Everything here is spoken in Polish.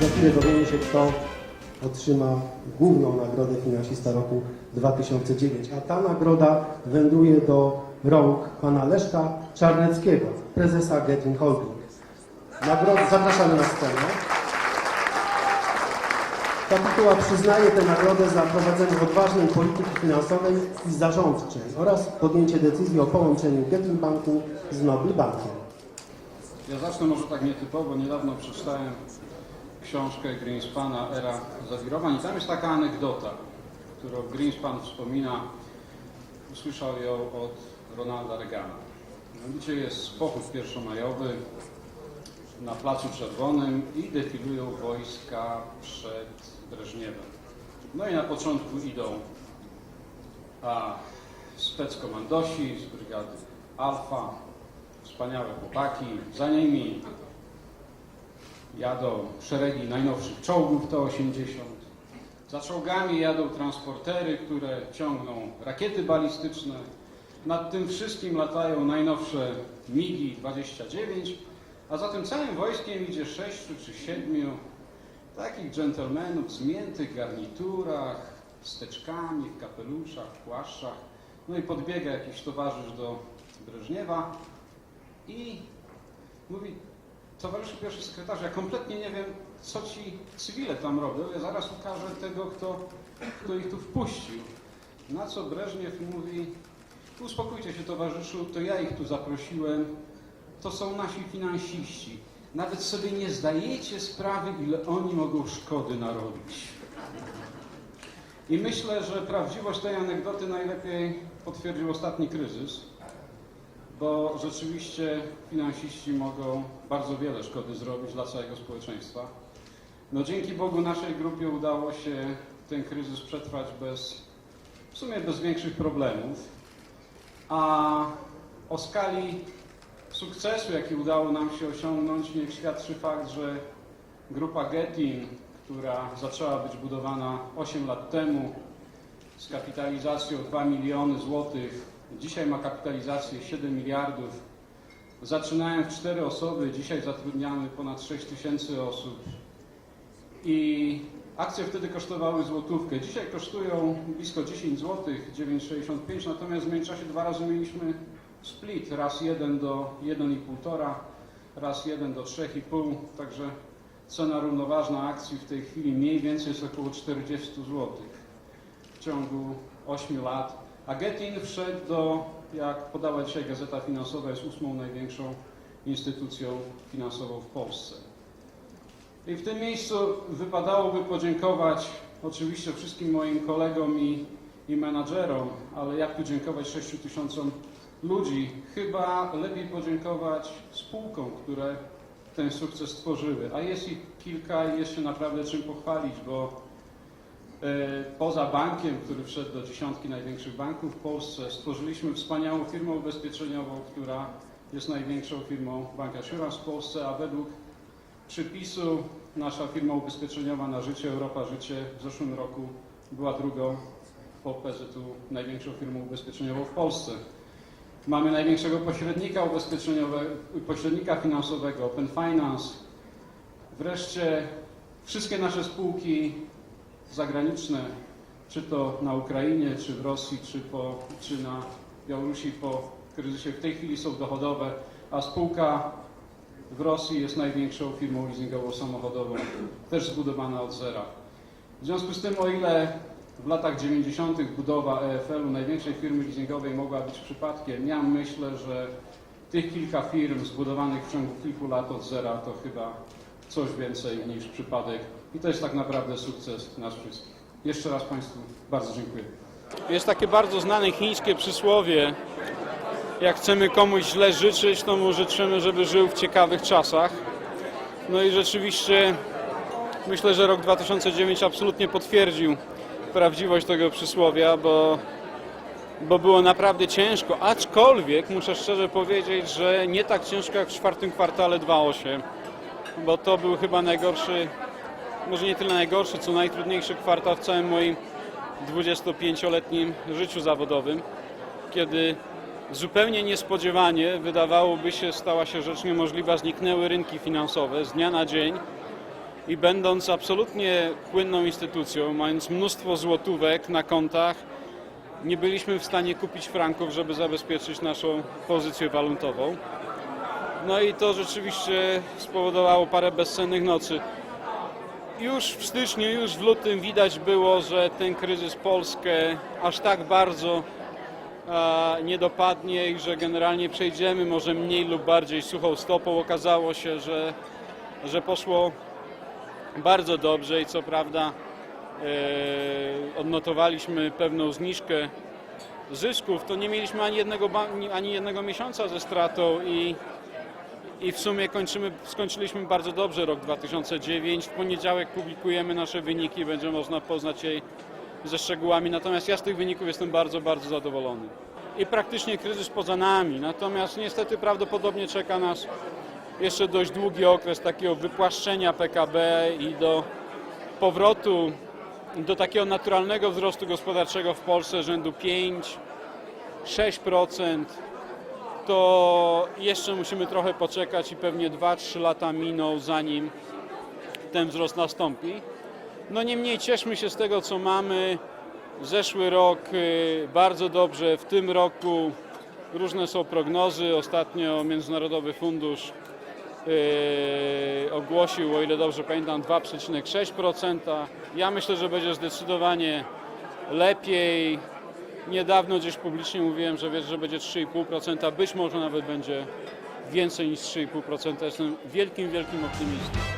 Za chwilę dowiemy się, kto otrzyma główną nagrodę finansista roku 2009. A ta nagroda wędruje do rąk pana Leszka Czarneckiego, prezesa Getin Holding. Nagrodę zapraszamy na scenę. Kapituła przyznaje tę nagrodę za prowadzenie odważnej polityki finansowej i zarządczej oraz podjęcie decyzji o połączeniu Getin Banku z Nobel Bankiem. Ja zacznę może tak nietypowo. Niedawno przeczytałem książkę Greenspana Era Zawirowań i tam jest taka anegdota, którą Greenspan wspomina. Usłyszał ją od Ronalda Reagana. Mianowicie jest pochód pierwszomajowy na Placu Czerwonym i defilują wojska przed Breżniewem. No i na początku idą a, speckomandosi z brygady Alfa, wspaniałe chłopaki, za nimi jadą szeregi najnowszych czołgów T-80, za czołgami jadą transportery, które ciągną rakiety balistyczne, nad tym wszystkim latają najnowsze MiGi-29, a za tym całym wojskiem idzie sześciu czy siedmiu takich dżentelmenów w zmiętych garniturach, z teczkami, w kapeluszach, w płaszczach. No i podbiega jakiś towarzysz do Breżniewa i mówi, towarzyszu pierwszy sekretarz, ja kompletnie nie wiem, co ci cywile tam robią, ja zaraz ukażę tego, kto, kto ich tu wpuścił. Na co Breżniew mówi, uspokójcie się towarzyszu, to ja ich tu zaprosiłem, to są nasi finansiści. Nawet sobie nie zdajecie sprawy, ile oni mogą szkody narobić. I myślę, że prawdziwość tej anegdoty najlepiej potwierdził ostatni kryzys, bo rzeczywiście finansiści mogą bardzo wiele szkody zrobić dla całego społeczeństwa. No dzięki Bogu naszej grupie udało się ten kryzys przetrwać bez, w sumie bez większych problemów, a o skali sukcesu, jaki udało nam się osiągnąć, niech świadczy fakt, że grupa Getin, która zaczęła być budowana 8 lat temu z kapitalizacją 2 miliony złotych, dzisiaj ma kapitalizację 7 miliardów. Zaczynałem w 4 osoby, dzisiaj zatrudniamy ponad 6 tysięcy osób. I akcje wtedy kosztowały złotówkę. Dzisiaj kosztują blisko 10 zł, 9,65, natomiast w międzyczasie dwa razy mieliśmy split, raz jeden do 1,5, raz jeden do 3,5, także cena równoważna akcji w tej chwili mniej więcej jest około 40 zł w ciągu 8 lat. A Getin wszedł do, jak podała dzisiaj Gazeta Finansowa, jest ósmą największą instytucją finansową w Polsce. I w tym miejscu wypadałoby podziękować oczywiście wszystkim moim kolegom i, i menadżerom, ale jak tu dziękować 6 tysiącom ludzi? Chyba lepiej podziękować spółkom, które ten sukces stworzyły. A jest ich kilka i jest się naprawdę czym pochwalić, bo poza bankiem, który wszedł do dziesiątki największych banków w Polsce, stworzyliśmy wspaniałą firmę ubezpieczeniową, która jest największą firmą Bank Assurance w Polsce, a według przypisu nasza firma ubezpieczeniowa na życie, Europa Życie w zeszłym roku była drugą po PZU największą firmą ubezpieczeniową w Polsce. Mamy największego pośrednika ubezpieczeniowego, pośrednika finansowego, Open Finance. Wreszcie wszystkie nasze spółki zagraniczne, czy to na Ukrainie, czy w Rosji, czy, po, czy na Białorusi po kryzysie, w tej chwili są dochodowe, a spółka w Rosji jest największą firmą leasingową samochodową, też zbudowana od zera. W związku z tym, o ile w latach 90. budowa EFL-u, największej firmy leasingowej, mogła być przypadkiem, ja myślę, że tych kilka firm zbudowanych w ciągu kilku lat od zera to chyba coś więcej niż przypadek i to jest tak naprawdę sukces nas wszystkich. Jeszcze raz Państwu bardzo dziękuję. Jest takie bardzo znane chińskie przysłowie. Jak chcemy komuś źle życzyć, to mu życzymy, żeby żył w ciekawych czasach. No i rzeczywiście myślę, że rok 2009 absolutnie potwierdził prawdziwość tego przysłowia, bo, bo było naprawdę ciężko. Aczkolwiek muszę szczerze powiedzieć, że nie tak ciężko jak w czwartym kwartale 2.8, bo to był chyba najgorszy, może nie tyle najgorszy, co najtrudniejszy kwartał w całym moim 25-letnim życiu zawodowym, kiedy zupełnie niespodziewanie, wydawałoby się, stała się rzecz niemożliwa, zniknęły rynki finansowe z dnia na dzień. i będąc absolutnie płynną instytucją, mając mnóstwo złotówek na kontach, nie byliśmy w stanie kupić franków, żeby zabezpieczyć naszą pozycję walutową. No i to rzeczywiście spowodowało parę bezsennych nocy. Już w styczniu, już w lutym widać było, że ten kryzys Polskę aż tak bardzo nie dopadnie i że generalnie przejdziemy może mniej lub bardziej suchą stopą. Okazało się, że, że poszło bardzo dobrze i co prawda e, odnotowaliśmy pewną zniżkę zysków, to nie mieliśmy ani jednego, ani jednego miesiąca ze stratą i, i w sumie kończymy, skończyliśmy bardzo dobrze rok 2009. W poniedziałek publikujemy nasze wyniki, będzie można poznać je ze szczegółami, natomiast ja z tych wyników jestem bardzo, bardzo zadowolony. I praktycznie kryzys poza nami, natomiast niestety prawdopodobnie czeka nas jeszcze dość długi okres takiego wypłaszczenia PKB i do powrotu do takiego naturalnego wzrostu gospodarczego w Polsce rzędu 5-6%, to jeszcze musimy trochę poczekać i pewnie 2-3 lata miną, zanim ten wzrost nastąpi. No niemniej cieszmy się z tego, co mamy. Zeszły rok y, bardzo dobrze, w tym roku różne są prognozy. Ostatnio Międzynarodowy Fundusz yy, ogłosił, o ile dobrze pamiętam, 2,6%. Ja myślę, że będzie zdecydowanie lepiej. Niedawno gdzieś publicznie mówiłem, że wierzę, że będzie 3,5%, być może nawet będzie więcej niż 3,5%. Jestem wielkim, wielkim optymistą.